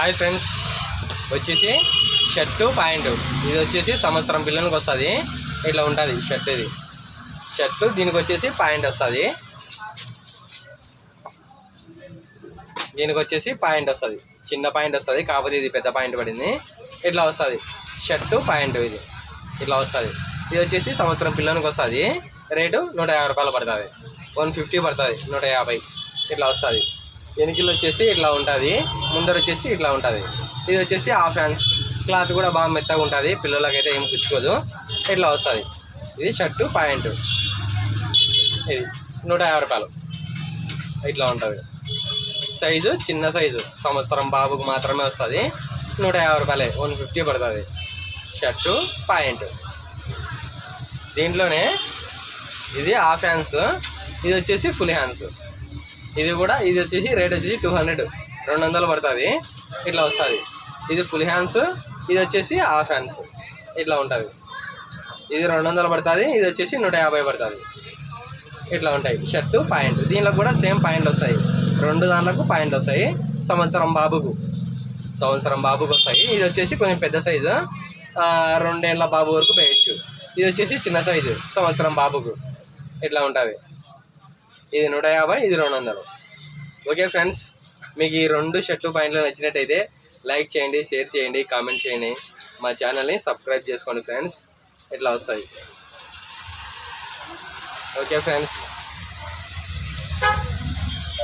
Hi friends. వచ్చేసి shirt pant. ఇది వచ్చేసి సంవత్సరం పిల్లలకి వస్తుంది. ఇట్లా ఉంటుంది షర్ట్ ఇది. షర్టు దీనికి వచ్చేసి ప్యాంట్ వస్తుంది. దీనికి వచ్చేసి ప్యాంట్ వస్తుంది. చిన్న ప్యాంట్ వస్తుంది కాకపోతే ఇది పెద్ద ప్యాంట్ పడింది. ఇట్లా వస్తుంది. షర్టు ప్యాంట్ ఇది. ఇట్లా వస్తుంది. ఇది వచ్చేసి సంవత్సరం పిల్లలకి వస్తుంది. రేటు నూట యాభై రూపాయలు పడుతుంది. వన్ ఫిఫ్టీ పడుతుంది నూట యాభై. ఇట్లా వస్తుంది. వెనుకలు వచ్చేసి ఇట్లా ఉంటుంది. ముందర వచ్చేసి ఇట్లా ఉంటుంది. ఇది వచ్చేసి హాఫ్ హ్యాండ్స్ క్లాత్ కూడా బాగా మెత్తగా ఉంటుంది. పిల్లలకైతే ఏం పుచ్చుకోదు ఇట్లా వస్తుంది. ఇది షర్టు ప్యాంట్. ఇది నూట యాభై రూపాయలు. ఇట్లా ఉంటుంది. సైజు చిన్న సైజు. సంవత్సరం బాబుకు మాత్రమే వస్తుంది. నూట యాభై రూపాయలే. వన్ ఫిఫ్టీ పడుతుంది. Shirt pant. దీంట్లోనే ఇది హాఫ్ హ్యాండ్స్ ఇది వచ్చేసి ఫుల్ హ్యాండ్స్ ఇది కూడా ఇది వచ్చేసి రేట్ వచ్చేసి టూ హండ్రెడ్ రెండు వందలు పడుతుంది. ఇట్లా వస్తుంది. ఇది ఫుల్ హ్యాండ్స్ ఇది వచ్చేసి హాఫ్ హ్యాండ్స్ ఇట్లా ఉంటుంది. ఇది రెండు వందలు పడుతుంది ఇది వచ్చేసి నూట యాభై పడుతుంది. ఇట్లా ఉంటాయి. Shirt point. దీనిలో కూడా సేమ్ పాయింట్లు వస్తాయి. రెండు దాంట్లకు పాయింట్లు వస్తాయి. సంవత్సరం బాబుకు. సంవత్సరం బాబుకు వస్తాయి. ఇది వచ్చేసి కొంచెం పెద్ద సైజు రెండేళ్ళ బాబు వరకు వేయచ్చు. ఇది వచ్చేసి చిన్న సైజు సంవత్సరం బాబుకు. ఇట్లా ఉంటుంది. ఇది నూట యాభై ఇది రెండు వందలు. ఓకే ఫ్రెండ్స్ మీకు ఈ రెండు షర్టు పాయింట్లు నచ్చినట్టయితే లైక్ చేయండి షేర్ చేయండి కామెంట్ చేయండి. మా ఛానల్ని సబ్స్క్రైబ్ చేసుకోండి ఫ్రెండ్స్. ఇట్లా వస్తాయి? Okay friends.